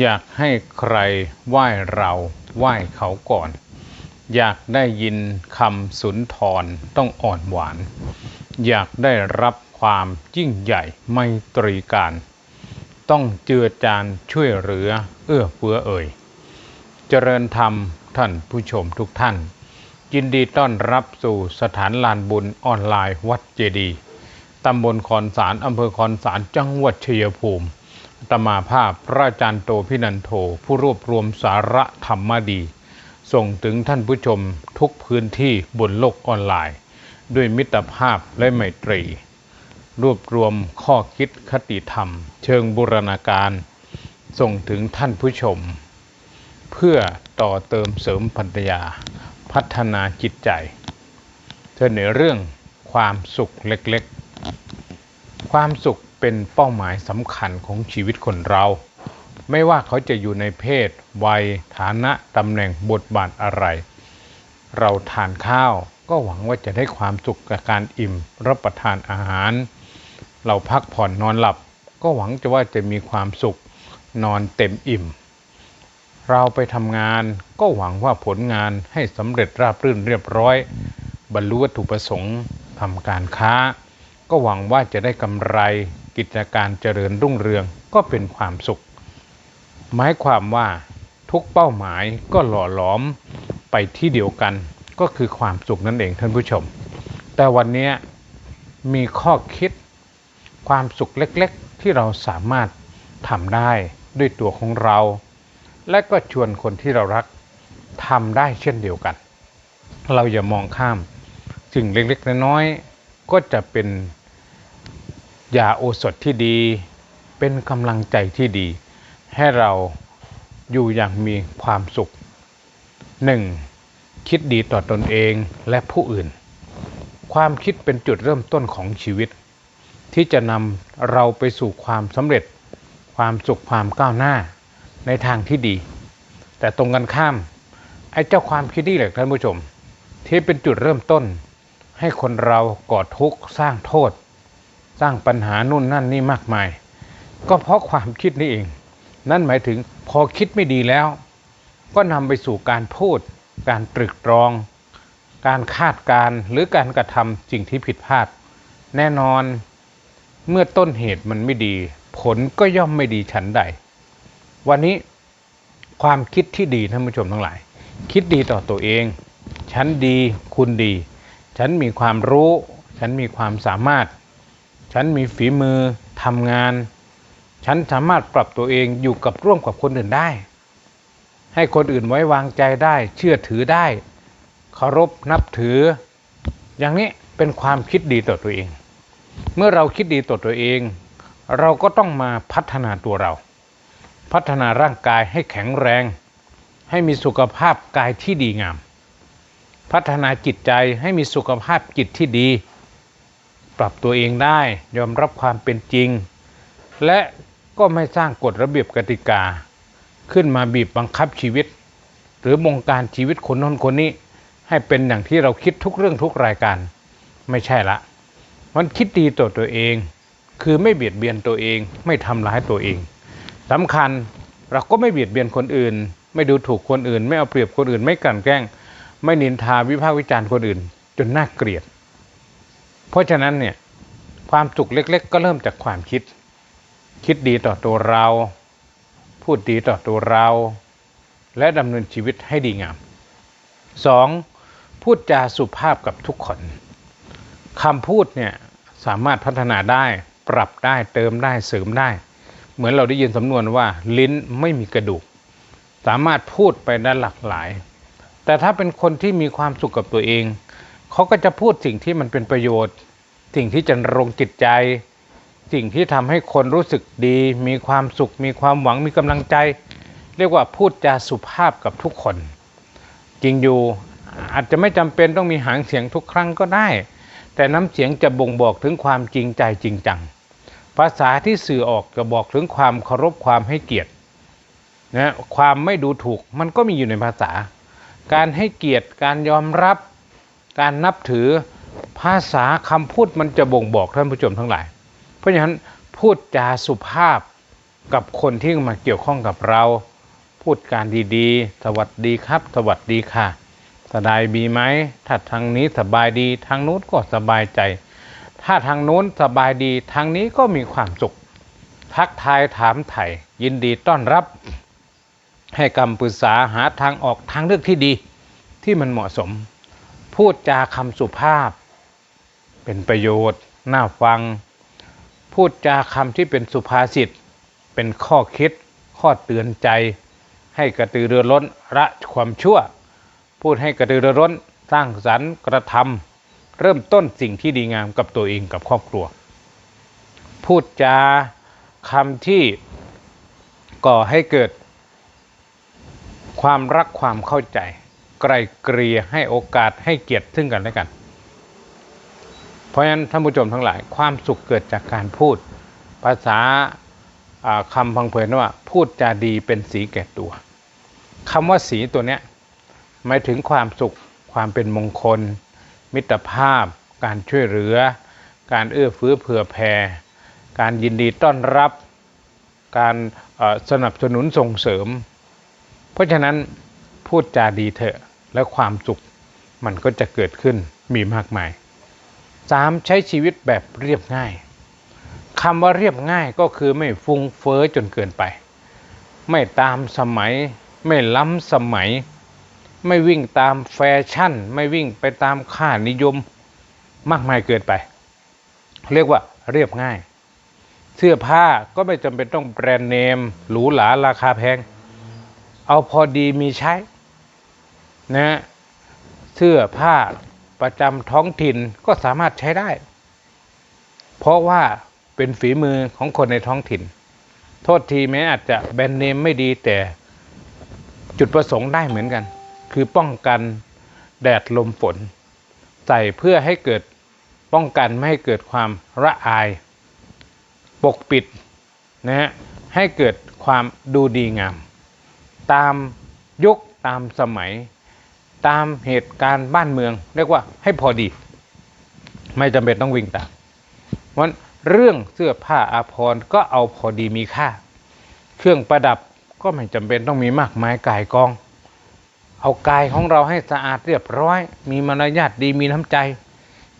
อยากให้ใครไหว้เราไหว้เขาก่อน อยากได้ยินคำสุนทรต้องอ่อนหวาน อยากได้รับความยิ่งใหญ่ไมตรีการ ต้องเจือจานช่วยเหลือเอื้อเฟื้อเอ่ย เจริญธรรมท่านผู้ชมทุกท่าน ยินดีต้อนรับสู่สถานลานบุญออนไลน์วัดเจดีย์ตำบลคอนสารอำเภอคอนสารจังหวัดชัยภูมิ ตมาภาพพระอาจารย์โตพินันโท ผู้รวบรวมสาระธรรมดี ส่งถึงท่านผู้ชมทุกพื้นที่บนโลกออนไลน์ ด้วยมิตรภาพและไมตรี รวบรวมข้อคิดคติธรรม เชิงบูรณาการ ส่งถึงท่านผู้ชม เพื่อต่อเติมเสริมพันธยา พัฒนาจิตใจเธอเรื่องความสุขเล็กๆ ความสุข เป็นเป้าหมายสำคัญของชีวิตคนเรา ไม่ว่าเขาจะอยู่ในเพศ วัย ฐานะตำแหน่งบทบาทอะไร เราทานข้าวก็หวังว่าจะได้ความสุขกับการอิ่มรับประทานอาหาร เราพักผ่อนนอนหลับ ก็หวังจะว่าจะมีความสุขนอนเต็มอิ่ม เราไปทำงานก็หวังว่าผลงานให้สำเร็จราบรื่นเรียบร้อย บรรลุวัตถุประสงค์ทำการค้า ก็หวังว่าจะได้กำไร กิจการเจริญรุ่งเรืองก็เป็นความสุข หมายความว่าทุกเป้าหมายก็หล่อหลอมไปที่เดียวกันก็คือความสุขนั่นเองท่านผู้ชม แต่วันนี้มีข้อคิดความสุขเล็กๆ ที่เราสามารถทำได้ด้วยตัวของเรา และก็ชวนคนที่เรารักทำได้เช่นเดียวกัน เราอย่ามองข้ามสิ่งเล็กๆน้อยๆก็จะเป็น ยาโอสถที่ดี เป็นกำลังใจที่ดี ให้เราอยู่อย่างมีความสุข 1. คิดดีต่อตอนเองและผู้อื่น ความคิดเป็นจุดเริ่มต้นของชีวิต ที่จะนำเราไปสู่ความสำเร็จ ความสุขความก้าวหน้าในทางที่ดี แต่ตรงกันข้ามไอ้เจ้าความคิดนี่แหละท่านผู้ชม ที่เป็นจุดเริ่มต้น ให้คนเราก่อทุกข์สร้างโทษ สร้างปัญหานู่นนั่นนี่มากมาย ก็เพราะความคิดนี่เอง นั่นหมายถึงพอคิดไม่ดีแล้ว ก็นำไปสู่การพูด การตรึกตรอง การคาดการ์หรือการกระทำสิ่งที่ผิดพลาด แน่นอนเมื่อต้นเหตุมันไม่ดี ผลก็ย่อมไม่ดีฉันใด วันนี้ความคิดที่ดีท่านผู้ชมทั้งหลาย คิดดีต่อตัวเอง ฉันดีคุณดี ฉันมีความรู้ ฉันมีความสามารถ ฉันมีฝีมือทำงาน ฉันสามารถปรับตัวเองอยู่กับร่วมกับคนอื่นได้ ให้คนอื่นไว้วางใจได้ เชื่อถือได้เคารพนับถือ อย่างนี้เป็นความคิดดีต่อตัวเอง เมื่อเราคิดดีต่อตัวเอง เราก็ต้องมาพัฒนาตัวเรา พัฒนาร่างกายให้แข็งแรง ให้มีสุขภาพกายที่ดีงาม พัฒนาจิตใจให้มีสุขภาพจิตที่ดี ปรับตัวเองได้ยอมรับความเป็นจริง และก็ไม่สร้างกฎระเบียบกติกา ขึ้นมาบีบบังคับชีวิต หรือบงการชีวิตคนน้นคนนี้ ให้เป็นอย่างที่เราคิดทุกเรื่องทุกรายการ ไม่ใช่ละ มันคิดดีต่อตัวเอง คือไม่เบียดเบียนตัวเองไม่ทำร้ายตัวเองสำคัญเราก็ไม่เบียดเบียนคนอื่น ไม่ดูถูกคนอื่น ไม่เอาเปรียบคนอื่น ไม่กลั่นแกล้ง ไม่นินทาวิพากษ์วิจารณ์คนอื่น จนน่าเกลียด เพราะฉะนั้นเนี่ยความสุขเล็ก ๆ ก็เริ่มจากความคิด คิดดีต่อตัวเรา พูดดีต่อตัวเรา และดำเนินชีวิตให้ดีงาม 2. พูดจาสุภาพกับทุกคนคำพูดเนี่ยสามารถพัฒนาได้ ปรับได้เติมได้เสริมได้ เหมือนเราได้ยินสำนวนว่าลิ้นไม่มีกระดูก สามารถพูดไปได้หลากหลาย แต่ถ้าเป็นคนที่มีความสุขกับตัวเอง เขาก็จะพูดสิ่งที่มันเป็นประโยชน์ สิ่งที่จะรงจิตใจ สิ่งที่ทำให้คนรู้สึกดี มีความสุข มีความหวังมีกำลังใจ เรียกว่าพูดจาสุภาพกับทุกคน จริงอยู่อาจจะไม่จำเป็นต้องมีหางเสียงทุกครั้งก็ได้ แต่น้ำเสียงจะบ่งบอกถึงความจริงใจจริงจัง ภาษาที่สื่อออกจะบอกถึงความเคารพความให้เกียรตินะความไม่ดูถูกมันก็มีอยู่ในภาษา การให้เกียรติการยอมรับ การนับถือภาษาคำพูดมันจะบ่งบอกท่านผู้ชมทั้งหลาย เพราะฉะนั้นพูดจาสุภาพกับคนที่มาเกี่ยวข้องกับเรา พูดการดีๆ สวัสดีครับ สวัสดีค่ะสบายดีไหมถ้าทางนี้สบายดีทางนู้นก็สบายใจ ถ้าทางนู้นสบายดีทางนี้ก็มีความสุข ทักทายถามไถ่ยินดีต้อนรับ ให้คำปรึกษาหาทางออกทางเลือกที่ดีที่มันเหมาะสม พูดจาคำสุภาพ เป็นประโยชน์ น่าฟัง พูดจาคำที่เป็นสุภาษิต เป็นข้อคิด ข้อเตือนใจ ให้กระตือรือร้นละความชั่ว พูดให้กระตือรือร้นสร้างสรรค์กระทำเริ่มต้นสิ่งที่ดีงามกับตัวเองกับครอบครัว พูดจาคำที่ก่อให้เกิดความรักความเข้าใจ ไกลเกลี่ยให้โอกาสให้เกียรติซึ่งกันและกัน เพราะฉะนั้นท่านผู้ชมทั้งหลายความสุขเกิดจากการพูด ภาษาอ่าคำพังเพยว่า พูดจาดีเป็นสีแก่ตัวคำว่าสีตัวเนี้ยหมายถึงความสุขความเป็นมงคล มิตรภาพ การช่วยเหลือ การเอื้อเฟื้อเผื่อแผ่การยินดีต้อนรับ การสนับสนุนส่งเสริม เพราะฉะนั้นพูดจาดีเถอะ และความสุขมันก็จะเกิดขึ้นมีมากมายสามใช้ชีวิตแบบเรียบง่ายคำว่าเรียบง่ายก็คือไม่ฟุ้งเฟ้อจนเกินไป ไม่ตามสมัย ไม่ล้ำสมัย ไม่วิ่งตามแฟชั่น ไม่วิ่งไปตามค่านิยมมากมายเกินไป เรียกว่าเรียบง่าย เสื้อผ้าก็ไม่จำเป็นต้องแบรนด์เนมหรูหราราคาแพง เอาพอดีมีใช้ นะเสื้อผ้าประจำท้องถิ่นก็สามารถใช้ได้ เพราะว่าเป็นฝีมือของคนในท้องถิ่น โทษทีแม้อาจจะแบรนด์เนมไม่ดีแต่จุดประสงค์ได้เหมือนกัน คือป้องกันแดดลมฝน ใส่เพื่อให้เกิดป้องกันไม่ให้เกิดความระอาย ปกปิดนะฮะให้เกิดความดูดีงาม ตามยุคตามสมัย ตามเหตุการณ์บ้านเมือง เรียกว่าให้พอดี ไม่จำเป็นต้องวิ่งตามเพราะฉะนั้นเรื่องเสื้อผ้าอาภรณ์ก็เอาพอดีมีค่า เครื่องประดับก็ไม่จำเป็นต้องมีมากมายกายกอง เอากายของเราให้สะอาดเรียบร้อย มีมารยาทดีมีน้ำใจ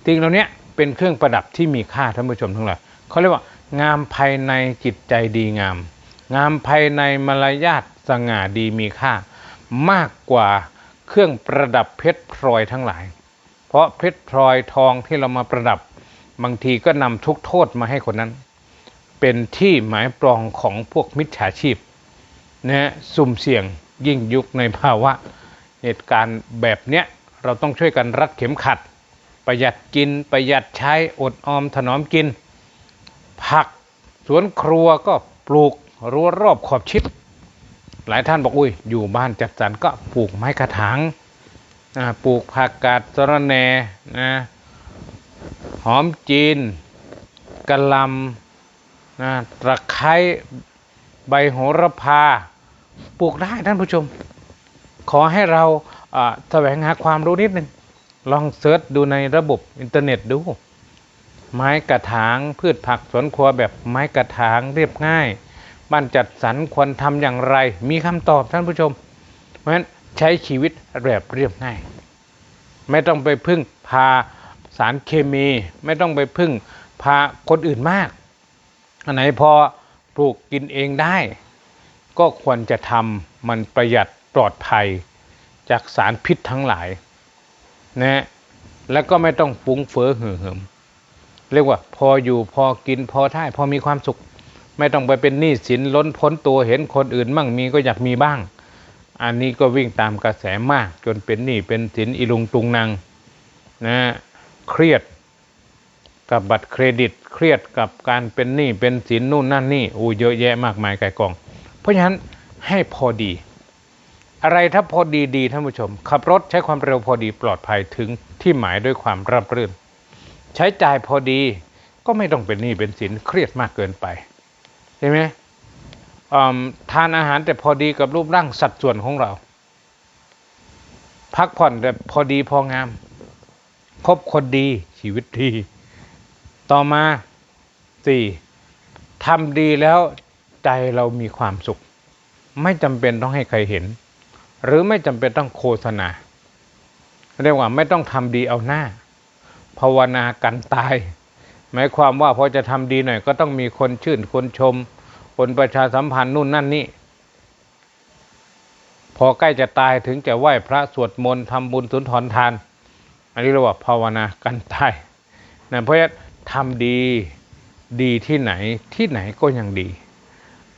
สิ่งเหล่านี้เป็นเครื่องประดับที่มีค่าท่านผู้ชมทั้งหลายเขาเรียกว่างามภายในจิตใจดีงาม งามภายในมารยาทสง่าดีมีค่ามากกว่า เครื่องประดับเพชรพลอยทั้งหลาย เพราะเพชรพลอยทองที่เรามาประดับบางทีก็นำทุกโทษมาให้คนนั้น เป็นที่หมายปรองของพวกมิจฉาชีพนะฮะสุ่มเสี่ยงยิ่งยุคในภาวะเหตุการณ์แบบเนี้ยเราต้องช่วยกันรัดเข็มขัด ประหยัดกินประหยัดใช้อดออมถนอมกิน ผักสวนครัวก็ปลูกรั้วรอบขอบชิด หลายท่านบอกอุ้ยอยู่บ้านจัดสรรก็ปลูกไม้กระถางปลูกผักกาดสะระแหน่นะหอมจีนกะลำนะตะไคร้ใบโหระพา ปลูกได้ท่านผู้ชม ขอให้เราอ่าแสวงหาความรู้นิดนึงลองเซิร์ชดูในระบบอินเทอร์เน็ตดู ไม้กระถางพืชผักสวนครัวแบบไม้กระถางเรียบง่าย บ้านจัดสรรควรทำอย่างไร มีคำตอบท่านผู้ชม เพราะฉะนั้นใช้ชีวิตแบบเรียบง่าย ไม่ต้องไปพึ่งพาสารเคมี ไม่ต้องไปพึ่งพาคนอื่นมากอันไหนพอปลูกกินเองได้ ก็ควรจะทำมันประหยัดปลอดภัยจากสารพิษทั้งหลายนะแล้วก็ไม่ต้องฟุ้งเฟ้อเหือเหิมเรียกว่าพออยู่พอกินพอได้พอมีความสุข ไม่ต้องไปเป็นหนี้สินล้นพ้นตัวเห็นคนอื่นมั่งมีก็อยากมีบ้าง อันนี้ก็วิ่งตามกระแสมาก จนเป็นหนี้เป็นสินอีลุงตุงนางนะเครียดกับบัตรเครดิตเครียดกับการเป็นหนี้เป็นสินนู่นนั่นนี่โอ้เยอะแยะมากมายไก่กอง เพราะฉะนั้นให้พอดี อะไรถ้าพอดีดีท่านผู้ชม ขับรถใช้ความเร็วพอดีปลอดภัยถึงที่หมายด้วยความราบรื่น ใช้จ่ายพอดีก็ไม่ต้องเป็นหนี้เป็นสินเครียดมากเกินไป ใช่ไหมอืมทานอาหารแต่พอดีกับรูปร่างสัดส่วนของเรา พักผ่อนแต่พอดีพองาม คบคนดีชีวิตดี ต่อมาสี่ทำดีแล้วใจเรามีความสุข ไม่จำเป็นต้องให้ใครเห็น หรือไม่จำเป็นต้องโฆษณาเรียกว่าไม่ต้องทำดีเอาหน้า ภาวนากันตาย หมายความว่าพอจะทำดีหน่อย ก็ต้องมีคนชื่นคนชม คนประชาสัมพันธ์นู่นนั่นนี่พอใกล้จะตายถึงจะไหว้พระสวดมนต์ทำบุญสุนทรทาน อันนี้เรียกว่าภาวนากันตายนะเพราะฉะนั้นทำดีดีที่ไหนที่ไหนก็ยังดี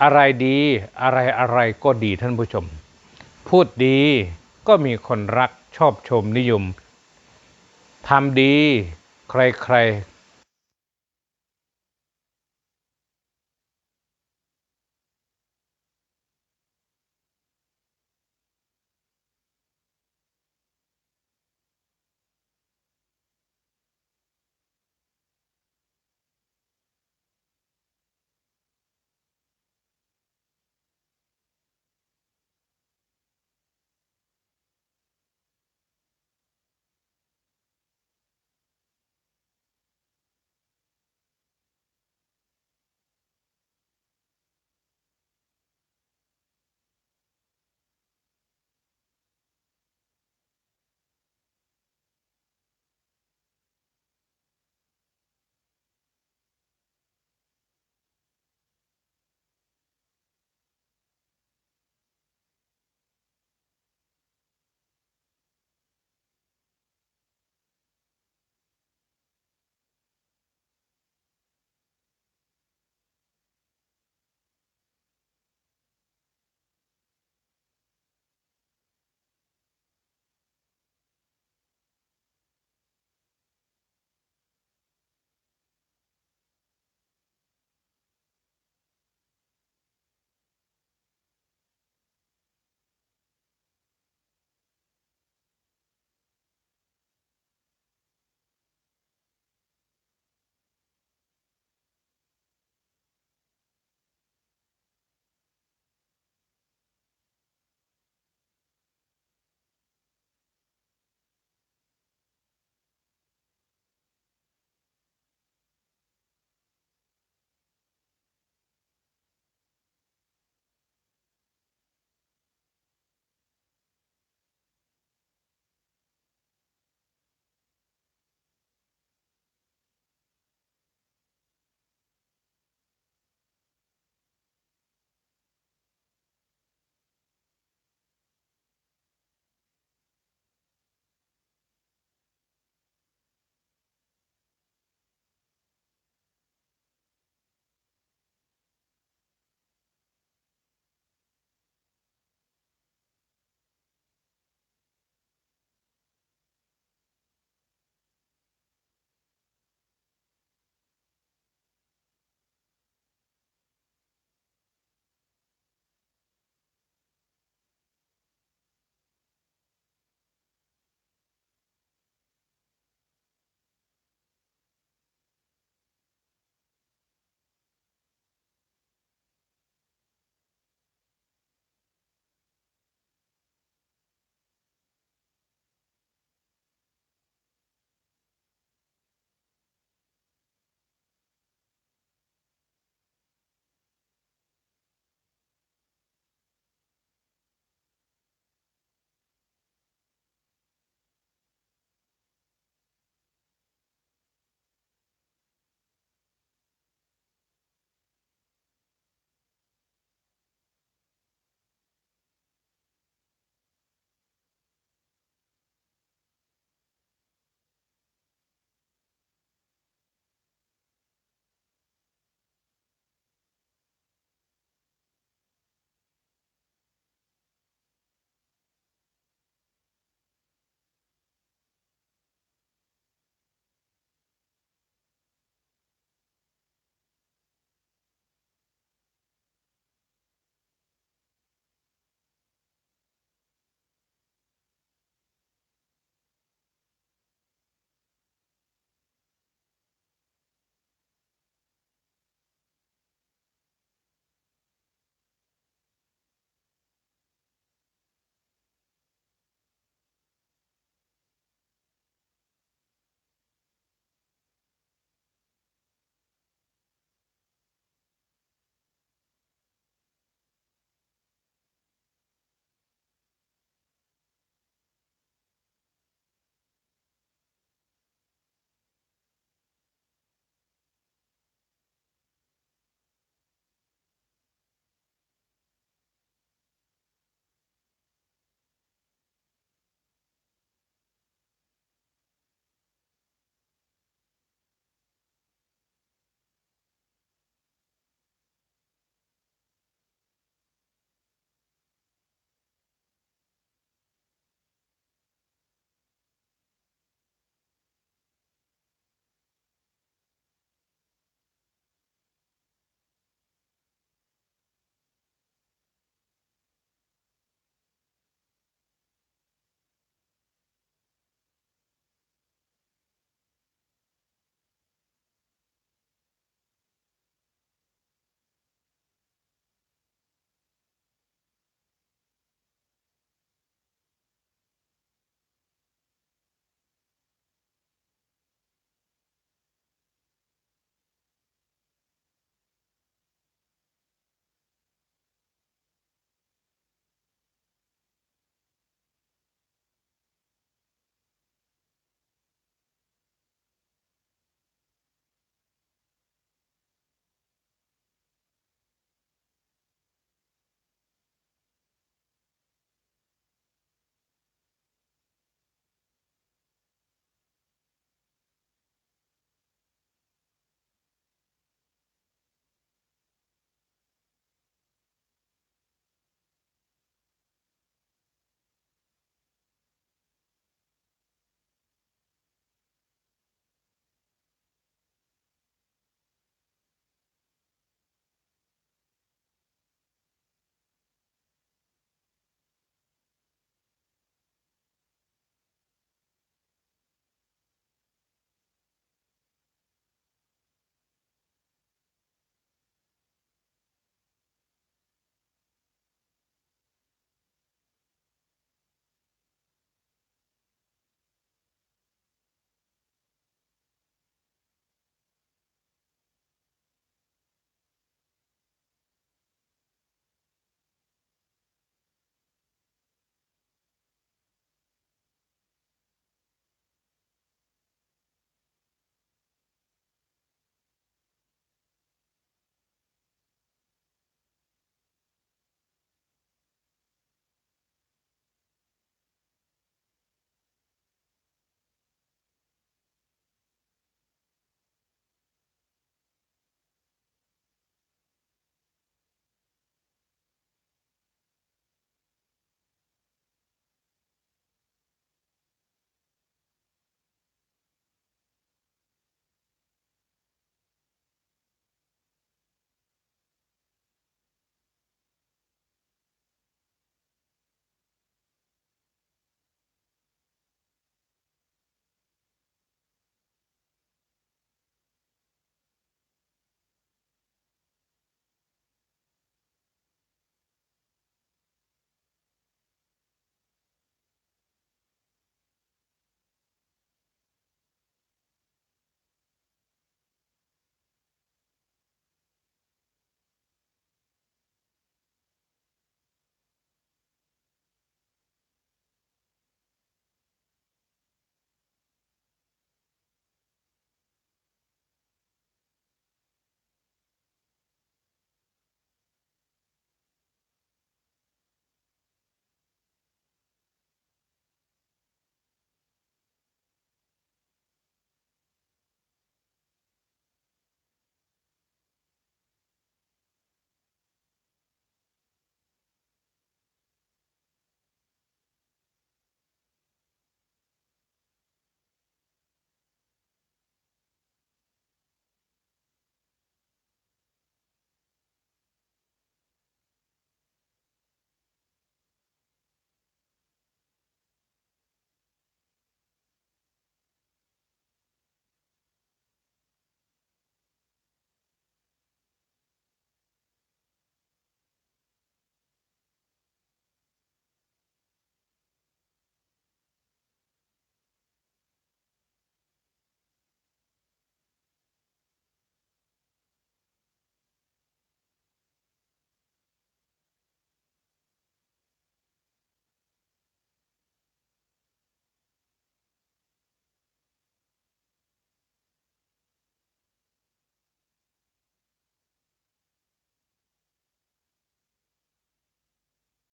อะไรดีอะไรอะไรก็ดีท่านผู้ชม พูดดีก็มีคนรักชอบชมนิยมทำดี ใครๆ